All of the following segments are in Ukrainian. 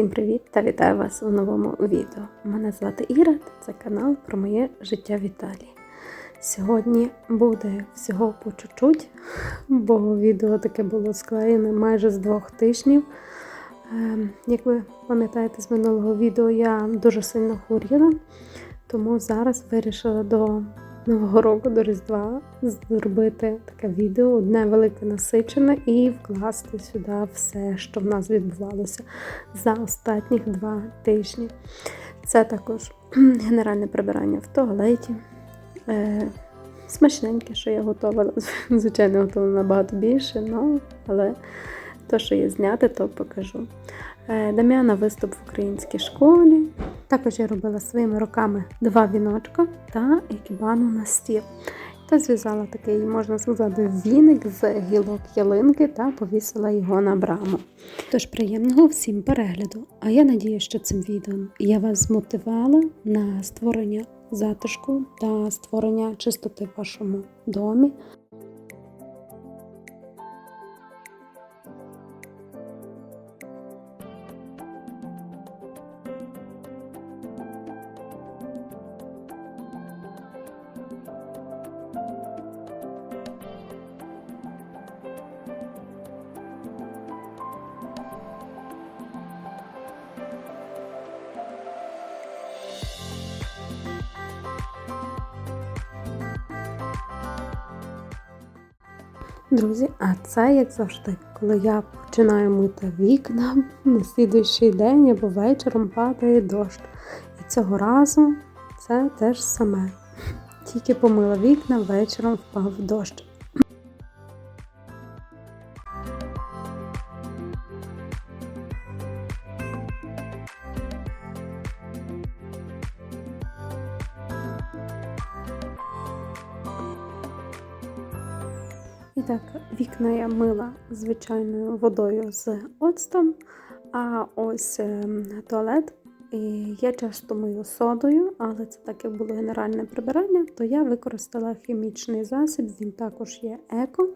Всім привіт та вітаю вас у новому відео. Мене звати Іра, це канал про моє життя в Італії. Сьогодні буде всього по чуть-чуть, бо відео таке було склеєне майже з двох тижнів. Ем, Як ви пам'ятаєте з минулого відео, я дуже сильно хворіла, тому зараз вирішила до Нового року, до Різдва зробити таке відео, одне велике насичене, і вкласти сюди все, що в нас відбувалося за останніх два тижні. Це також генеральне прибирання в туалеті. Е, смачненьке, що я готувала. Звичайно, готувала набагато більше, але то, що є зняти, то покажу. Е, Дам'яна виступ в українській школі. Також я робила своїми руками два віночка та екібану на стіл. Та зв'язала такий, можна сказати, віник з гілок ялинки та повісила його на браму. Тож приємного всім перегляду! А я надію, що цим відео я вас змотивувала на створення затишку та створення чистоти в вашому домі. Друзі, а це як завжди, коли я починаю мити вікна на слідуючий день або вечором падає дощ. І цього разу це теж саме. Тільки помила вікна, вечором впав дощ. Вікна я мила звичайною водою з оцтом, а ось ем, туалет і я часто мию содою, але це так як було генеральне прибирання, то я використала хімічний засіб, він також є еко,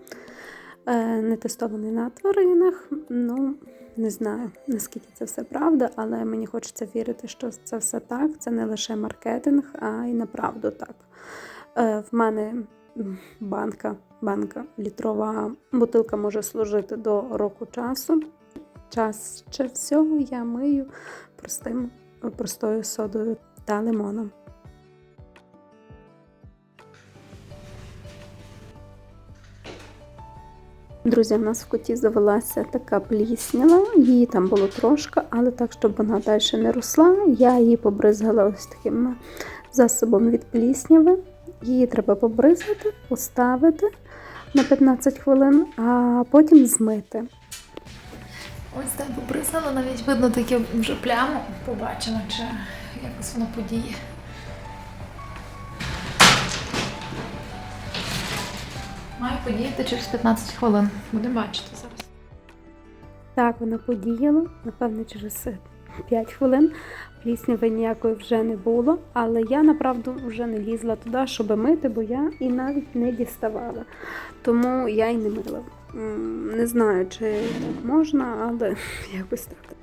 е, не тестований на тваринах. Ну, не знаю, наскільки це все правда, але мені хочеться вірити, що це все так. Це не лише маркетинг, а й направду так. Е, В мене банка, банка літрова бутилка може служити до року часу. Час ще всього я мию простим, простою содою та лимоном. Друзі, в нас в коті завелася така пліснява, її там було трошки, але так, щоб вона далі не росла, я її побризгала ось таким засобом від плісняви. Її треба побризгати, поставити на 15 хвилин, а потім змити. Ось так побризгала, навіть видно таке вже пляму. Побачимо, чи якось воно подіє. Має подіяти через 15 хвилин. Будемо бачити зараз. Так, вона подіяла, напевне, через 5 хвилин. Плісняви ніякої вже не було, але я направду вже не лізла туди, щоб мити, бо я і навіть не діставала. Тому я й не мила. Не знаю, чи так можна, але якось так.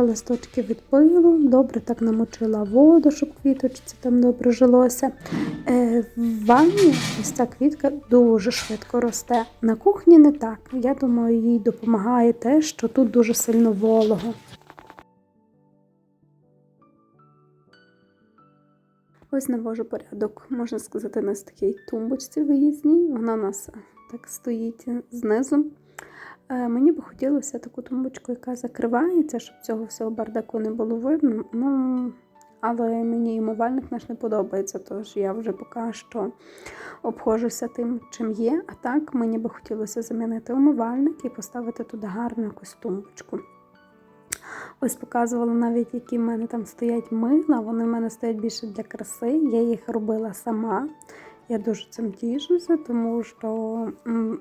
Мила листочки від пилу, добре так намочила воду, щоб квіточці там добре жилося. Е, в ванні ось ця квітка дуже швидко росте. На кухні не так. Я думаю, їй допомагає те, що тут дуже сильно волого. Ось навожу порядок, можна сказати, на такій тумбочці виїзній. Вона у нас так стоїть знизу. Е, Мені би хотілося таку тумбочку, яка закривається, щоб цього всього бардаку не було видно. Ну, але мені умивальник наш не подобається, тож я вже поки що обходжуся тим, чим є. А так мені би хотілося замінити умивальник і поставити туди гарну якусь тумбочку. Ось показувала навіть, які в мене там стоять мила. Вони в мене стоять більше для краси. Я їх робила сама. Я дуже цим тішуся, тому що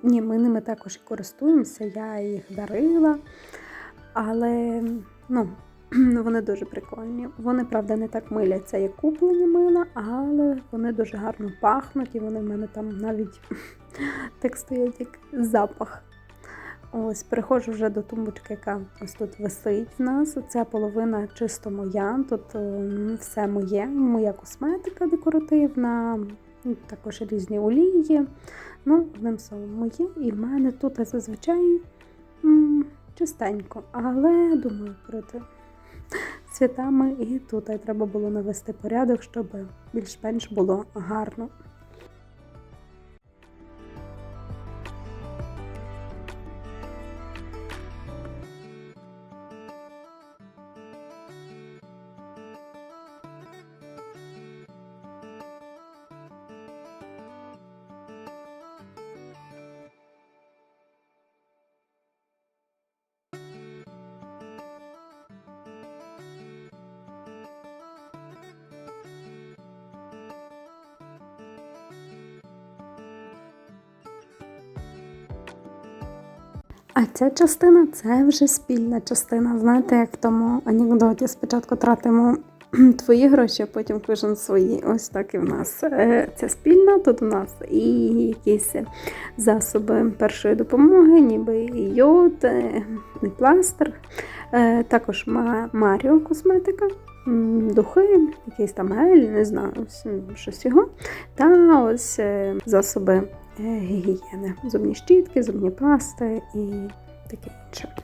ні, ми ними також і користуємося. Я їх дарила. Але ну, вони дуже прикольні. Вони, правда, не так миляться, як куплені мила, але вони дуже гарно пахнуть, і вони в мене там навіть так стоять, як запах. Ось переходжу вже до тумбочки, яка ось тут висить в нас. Ця половина чисто моя. Тут ем, все моє, моя косметика декоративна, також різні олії. Ну, одним словом, моє. І в мене тут зазвичай м, чистенько. Але думаю, перед святами і тут треба було навести порядок, щоб більш-менш було гарно. Ця частина це вже спільна частина. Знаєте, як в тому анекдоті спочатку тратимо твої гроші, а потім кожен свої. Ось так і в нас. Це спільна, тут у нас і якісь засоби першої допомоги, ніби йод, е, і пластир. Е, Також Маріо косметика, духи, якийсь там гель, не знаю, щось його. Та ось е, засоби гігієни, зубні щітки, зубні пасти і таке інше.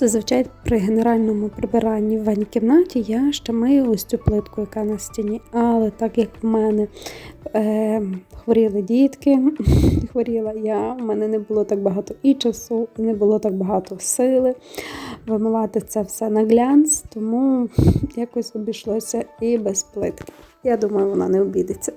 Зазвичай при генеральному прибиранні в ванній кімнаті я ще мию ось цю плитку, яка на стіні. Але так як в мене е, хворіли дітки, хворіла я, в мене не було так багато і часу, і не було так багато сили вимивати це все на глянц, тому якось обійшлося і без плитки. Я думаю, вона не обідеться.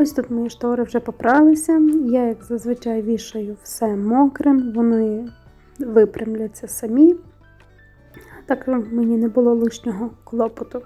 Ось тут мої штори вже попралися. Я, як зазвичай, вішаю все мокрим, вони випрямляться самі. Так мені не було лишнього клопоту.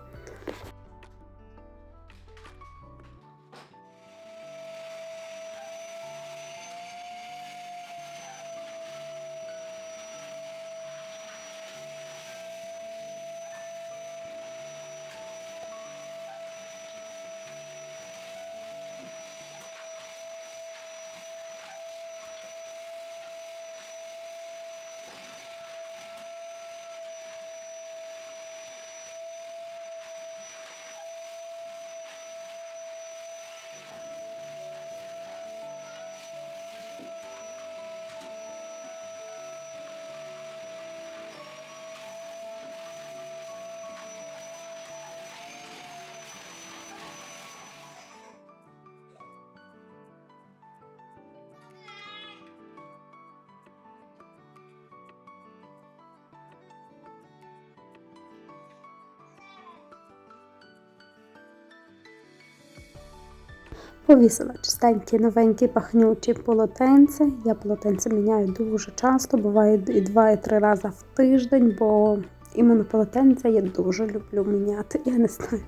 Повісила чистенькі, новенькі, пахнючі полотенця. Я полотенця міняю дуже часто, буває і два, і три рази в тиждень, бо іменно полотенця я дуже люблю міняти. Я не знаю.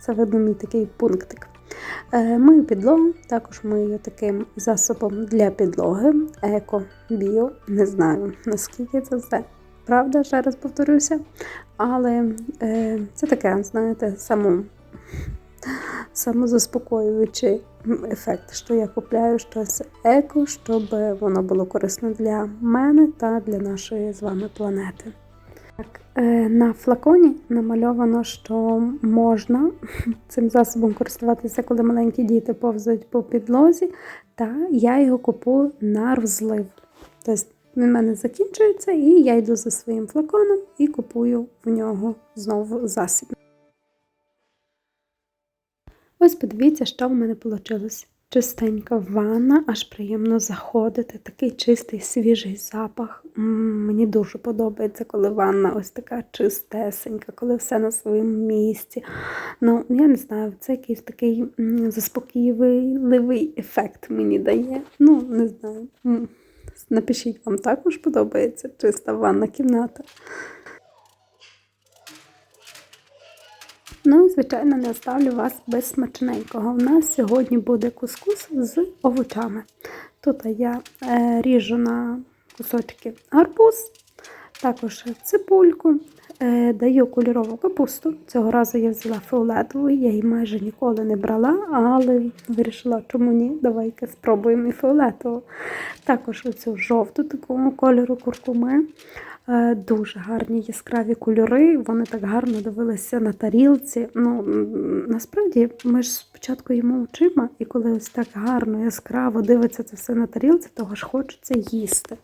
Це видно мій такий пунктик. Е, Мию підлогу, також мию таким засобом для підлоги. Еко, біо. Не знаю наскільки це все. Правда, ще раз повторюся. Але е, це таке, знаєте, саму самозаспокоюючий ефект, що я купляю щось еко, щоб воно було корисно для мене та для нашої з вами планети. Так, е, на флаконі намальовано, що можна цим засобом користуватися, коли маленькі діти повзають по підлозі, та я його купую на розлив. Тобто він в мене закінчується, і я йду за своїм флаконом і купую в нього знову засіб. Ось подивіться, що в мене вийшло. Чистенька ванна, аж приємно заходити. Такий чистий, свіжий запах. М, Мені дуже подобається, коли ванна ось така чистесенька, коли все на своєму місці. Ну, я не знаю, це якийсь такий м, заспокійливий ефект мені дає. Ну, не знаю. М, Напишіть, вам також подобається чиста ванна кімната. Ну і, звичайно, не оставлю вас без смачненького. У нас сьогодні буде кускус з овочами. Тут я е, ріжу на кусочки гарбуз, також цибульку, е, даю кольорову капусту. Цього разу я взяла фіолетову, я її майже ніколи не брала, але вирішила, чому ні, давай-ка спробуємо і фіолетову. Також оцю жовту такого кольору куркуми. Е, Дуже гарні яскраві кольори, вони так гарно дивилися на тарілці. Ну, насправді, ми ж спочатку їмо очима, і коли ось так гарно, яскраво дивиться це все на тарілці, того ж хочеться їсти.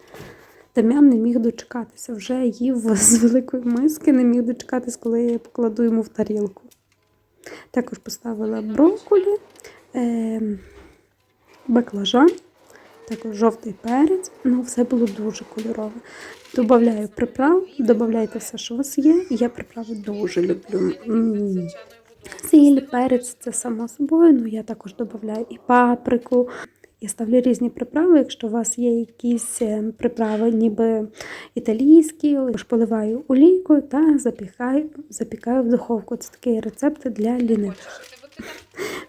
Дем'ян не міг дочекатися, вже їв з великої миски, не міг дочекатись, коли я покладу йому в тарілку. Також поставила брокколі, е, баклажан, також жовтий перець. Ну, все було дуже кольорове. Добавляю приправ, додавайте все, що у вас є. Я приправи дуже люблю. Сіль, перець це само собою, ну я також додаю і паприку. Я ставлю різні приправи. Якщо у вас є якісь е, приправи, ніби італійські, також поливаю олійкою та запікаю, запікаю в духовку. Це такий рецепт для лінивих.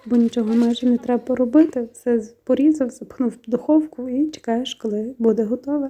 Бо нічого майже не треба робити. Все порізав, запхнув в духовку і чекаєш, коли буде готове.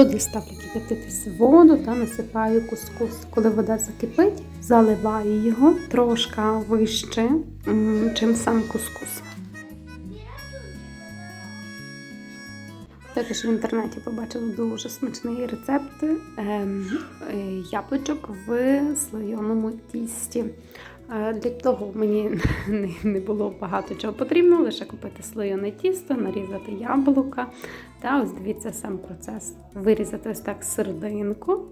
Туди ставлю кипятитися воду та насипаю кускус. Коли вода закипить, заливаю його трошки вище, чим сам кускус. Також в інтернеті побачила дуже смачний рецепт ем, е, яблучок в слойоному тісті. Для того мені не було багато чого потрібно, лише купити слоєне тісто, нарізати яблука. Та ось дивіться сам процес. Вирізати ось так серединку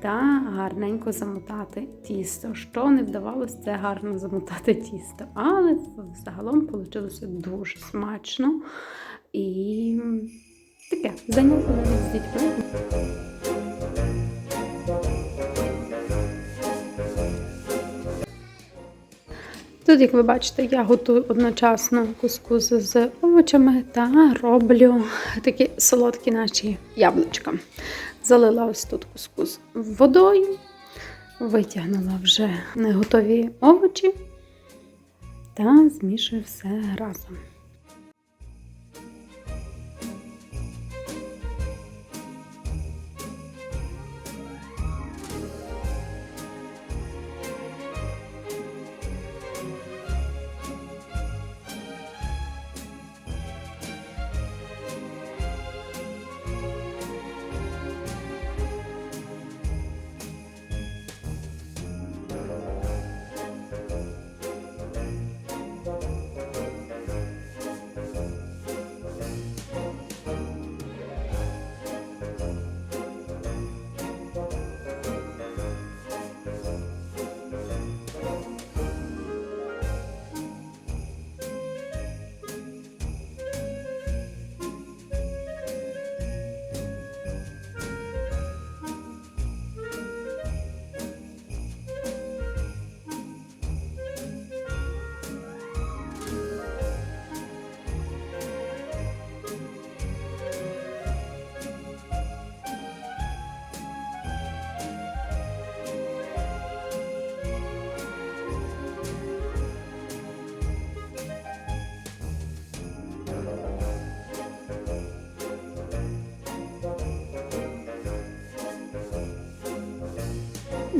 та гарненько замотати тісто. Що не вдавалося, це гарно замотати тісто. Але загалом вийшло дуже смачно і таке заняття з дітьми. Тут, як ви бачите, я готую одночасно кускус з овочами та роблю такі солодкі наші яблучка. Залила ось тут кускус водою, витягнула вже неготові овочі та змішую все разом.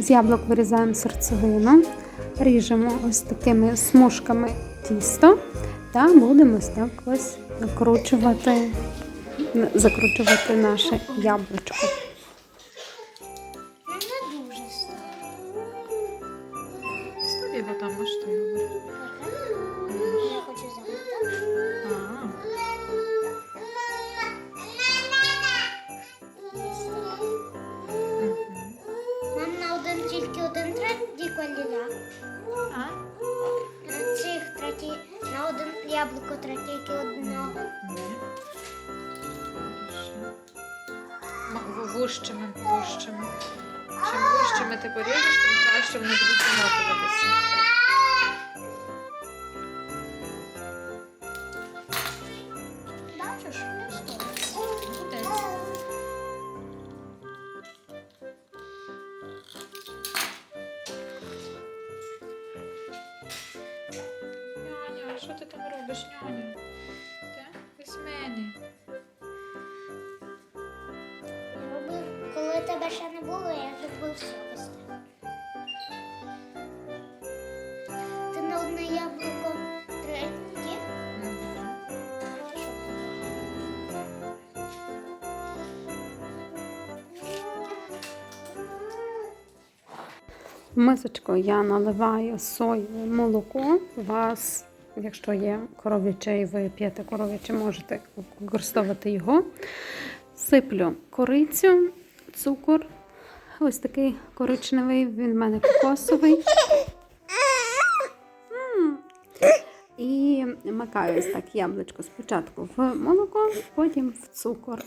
З яблук вирізаємо серцевину, ріжемо ось такими смужками тісто та будемо ось так ось закручувати, закручувати наше яблучко. Вужчими, вужчими. Чим вужчими ти поріжеш, тим краще вони будуть замотуватися. Мисочку я наливаю соєве молоко. У вас, якщо є коров'яче і ви п'єте коров'яче, можете використовувати його. Сиплю корицю, цукор. Ось такий коричневий, він в мене кокосовий. І макаю так яблучко спочатку в молоко, потім в цукор.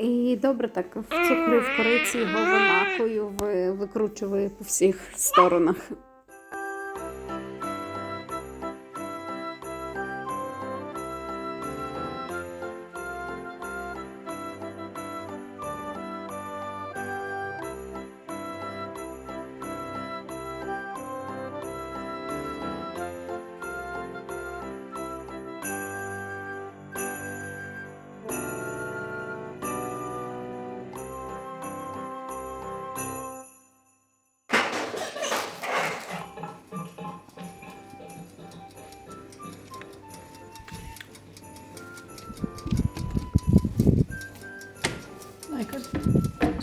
І добре так в цукру, в кориці його вимакую, ви- викручую по всіх сторонах.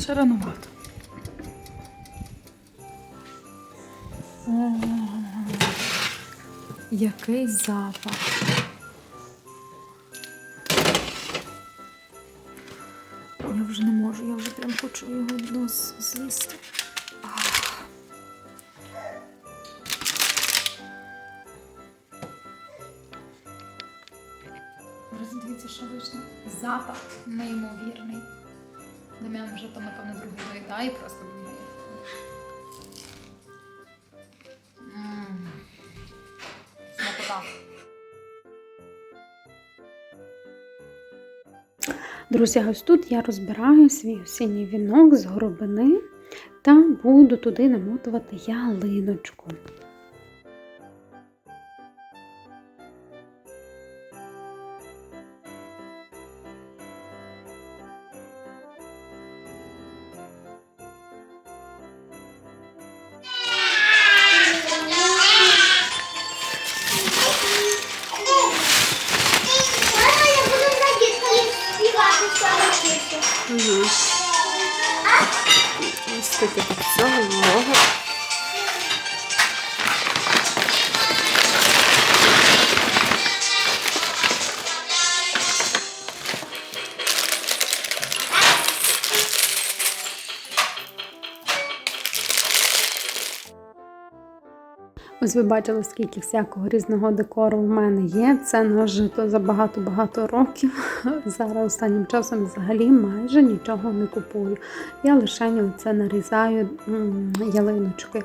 Ще ранувато. О, який запах. Я вже не можу, я вже прям хочу його в нос з'їсти. Роздивіться, що вийшло. Запах неймовірний. Вже там, напевно, другий доїдає, просто. Смакота. Друзі, ось тут я розбираю свій осінній вінок з горобини та буду туди намотувати ялиночку. Ось ви бачили, скільки всякого різного декору в мене є. Це нажито за багато-багато років. Зараз останнім часом взагалі майже нічого не купую. Я лише це нарізаю ялиночки.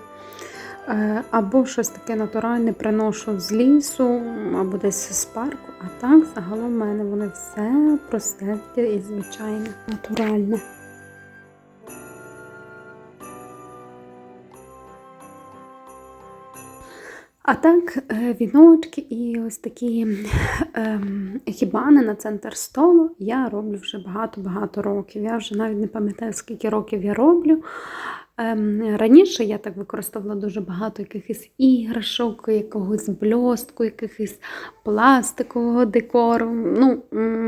Е, Або щось таке натуральне приношу з лісу, або десь з парку. А так, загалом в мене вони все просте і звичайне, натуральне. А так, е, віночки і ось такі ем, хібани на центр столу я роблю вже багато-багато років. Я вже навіть не пам'ятаю, скільки років я роблю. Ем, Раніше я так використовувала дуже багато якихось іграшок, якогось бльостку, якихось пластикового декору, ну,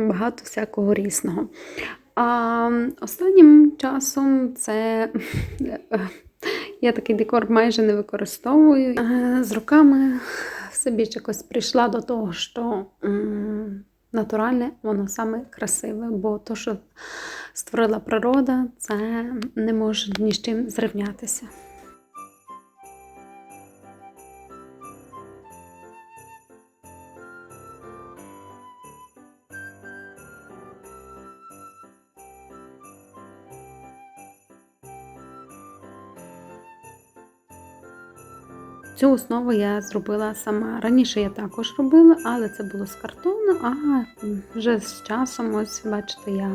багато всякого різного. А останнім часом це я такий декор майже не використовую. Е, З роками все більше якось прийшла до того, що натуральне, воно саме красиве, бо то, що створила природа, це не може ні з чим зрівнятися. Цю основу я зробила сама. Раніше я також робила, але це було з картону, а вже з часом, ось бачите, я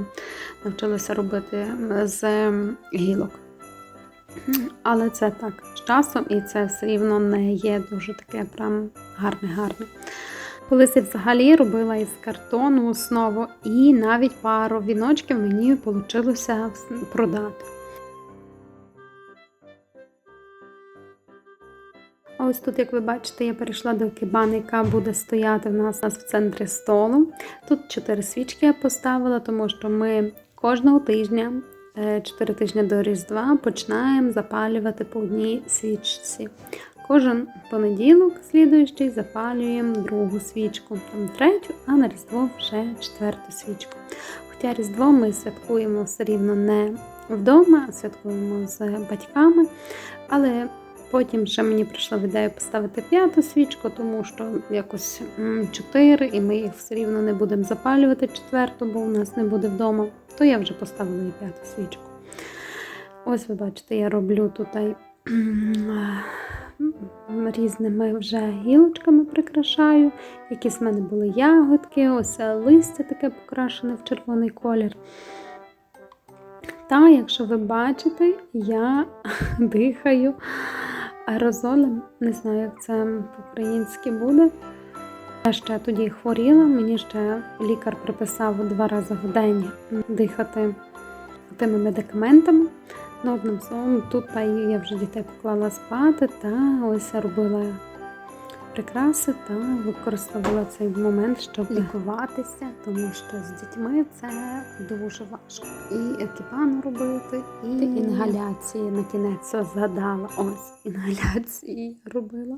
навчилася робити з гілок. Але це так, з часом, і це все рівно не є дуже таке прям гарне-гарне. Колись я взагалі робила із картону основу, і навіть пару віночків мені вийшло продати. Ось тут, як ви бачите, я перейшла до кібани, яка буде стояти в нас, в центрі столу. Тут чотири свічки я поставила, тому що ми кожного тижня, е, чотири тижні до Різдва, починаємо запалювати по одній свічці. Кожен понеділок, слідуючий, запалюємо другу свічку, там третю, а на Різдво вже четверту свічку. Хоча Різдво ми святкуємо все рівно не вдома, а святкуємо з батьками. Але Потім ще мені прийшла в ідею поставити п'яту свічку, тому що якось чотири, і ми їх все рівно не будемо запалювати четверту, бо у нас не буде вдома. То я вже поставила і п'яту свічку. Ось ви бачите, я роблю тут різними вже гілочками прикрашаю. Якісь в мене були ягодки, ось листя таке покрашене в червоний колір. Та, якщо ви бачите, я дихаю аерозолем. Не знаю, як це по-українськи буде. Я ще тоді хворіла, мені ще лікар приписав два рази в день дихати тими медикаментами. Ну, одним словом, тут та я вже дітей поклала спати та ось робила прикраси та використовувала цей момент, щоб лікуватися, тому що з дітьми це дуже важко. І екіпану робити, і інгаляції на кінець згадала. Ось інгаляції робила.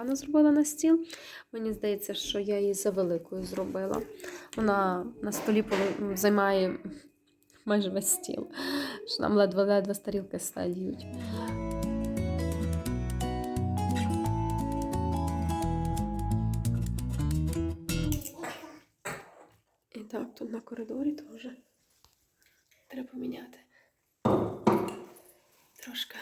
Кібану зробила на стіл. Мені здається, що я її за великою зробила. Вона на столі займає майже весь стіл. Що нам ледве-ледве з тарілки стають. І так, тут на коридорі теж треба поміняти. Трошки.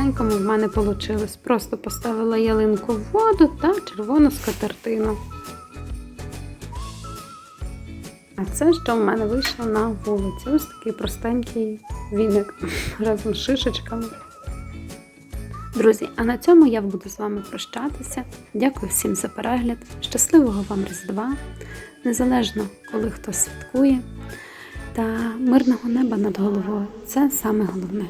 Так по-простенькому в мене вийшло. Просто поставила ялинку в воду та червону скатертину. А це, що в мене вийшло на вулиці. Ось такий простенький віник разом з шишечками. Друзі, а на цьому я буду з вами прощатися. Дякую всім за перегляд. Щасливого вам Різдва, незалежно коли хто святкує. Та мирного неба над головою це саме головне.